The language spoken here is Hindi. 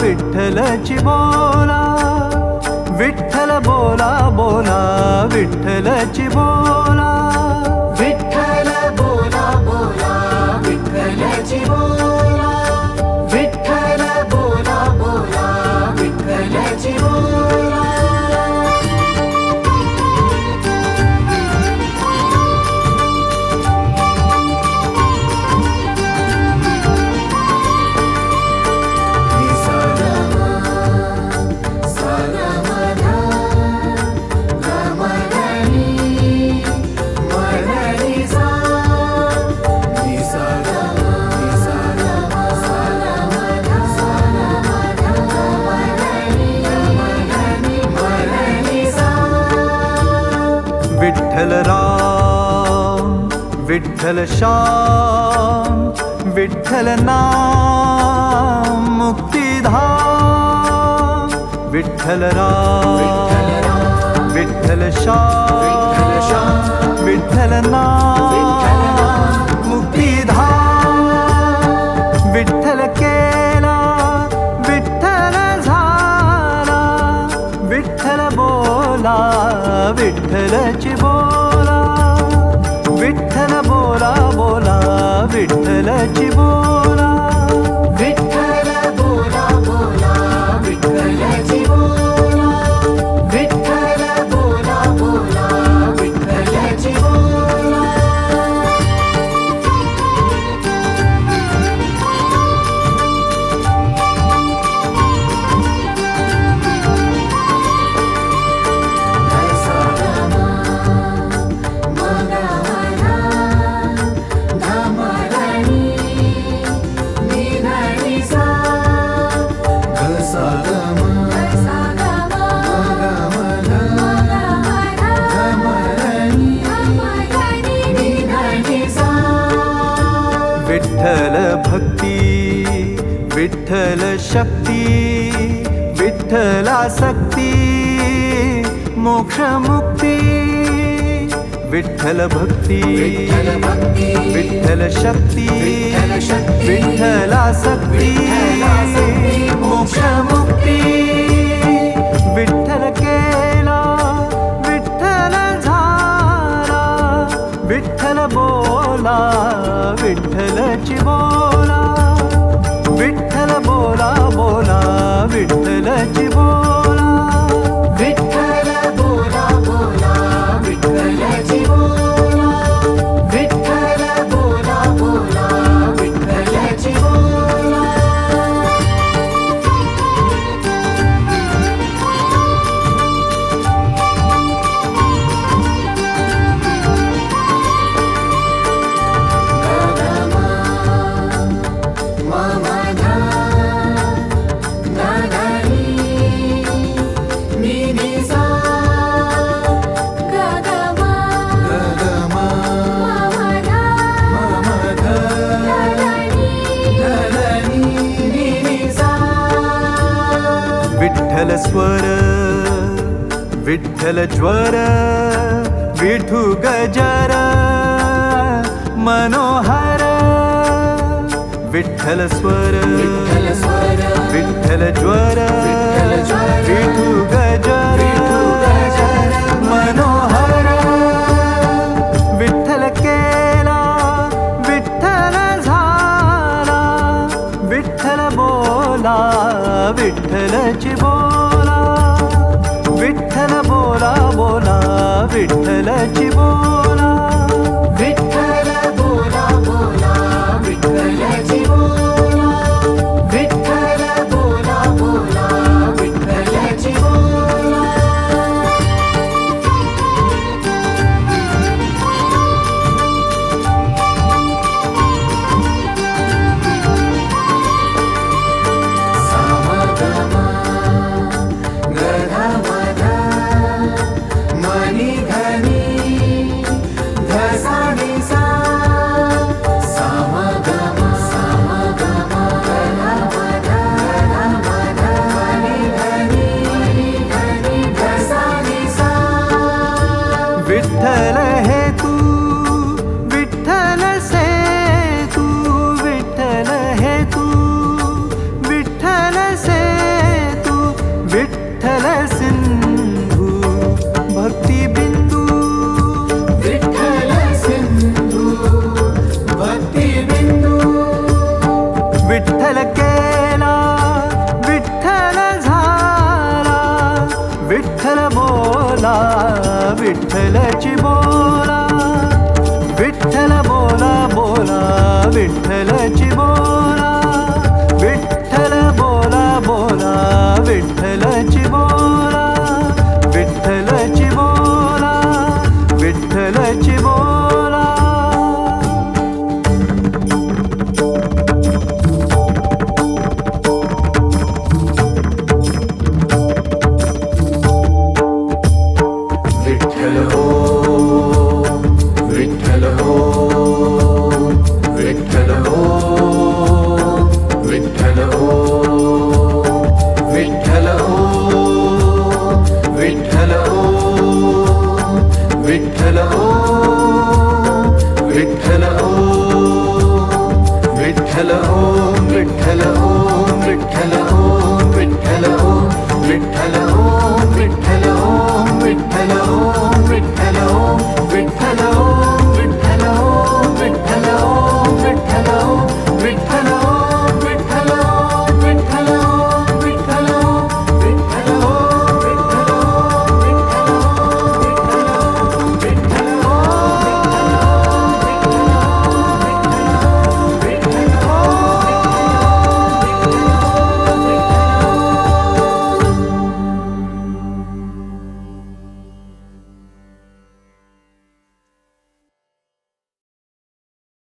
विठ्ठलची बोला विठ्ठल बोला बोला विठ्ठलची विठ्ठल श्याम, विठ्ठल नाम मुक्ति मुक्तिधाम विठ्ठल राम, विठ्ठल श्याम, विठ्ठल नाम मुक्तिधाम विठ्ठल केला, विठ्ठल झाला, विठ्ठल बोला विठ्ठलची बोला विठ्ठल बोला बोला विठ्ठलची बोला शक्ती विठ्ठलासक्ती मोक्ष मुक्ती विठ्ठल भक्ति विठ्ठल शक्ति विठ्ठल शक्ती विठ्ठल शक्ती, विठ्ठलासक्ती विठ्ठलासक्ती, मोक्ष मुक्ती विठ्ठल केला विठ्ठल झाला विठ्ठल बोला विठ्ठलची विठ्ठल स्वर विठ्ठल ज्वर विठू गजर मनोहर विठ्ठल स्वर विठ्ठल स्वर, विठ्ठल ज्वर विठू गजर विठू गजर, मनोहर विठ्ठल केला विठ्ठल झाला विठ्ठल बोला विठ्ठलची बोला. विठ्ठल बोला बोला विठ्ठलची बोला विठ्ठलाची बोला विठ्ठल बोला बोला विठ्ठलाची बोला. ஓம் விட்டல ஓம் விட்டல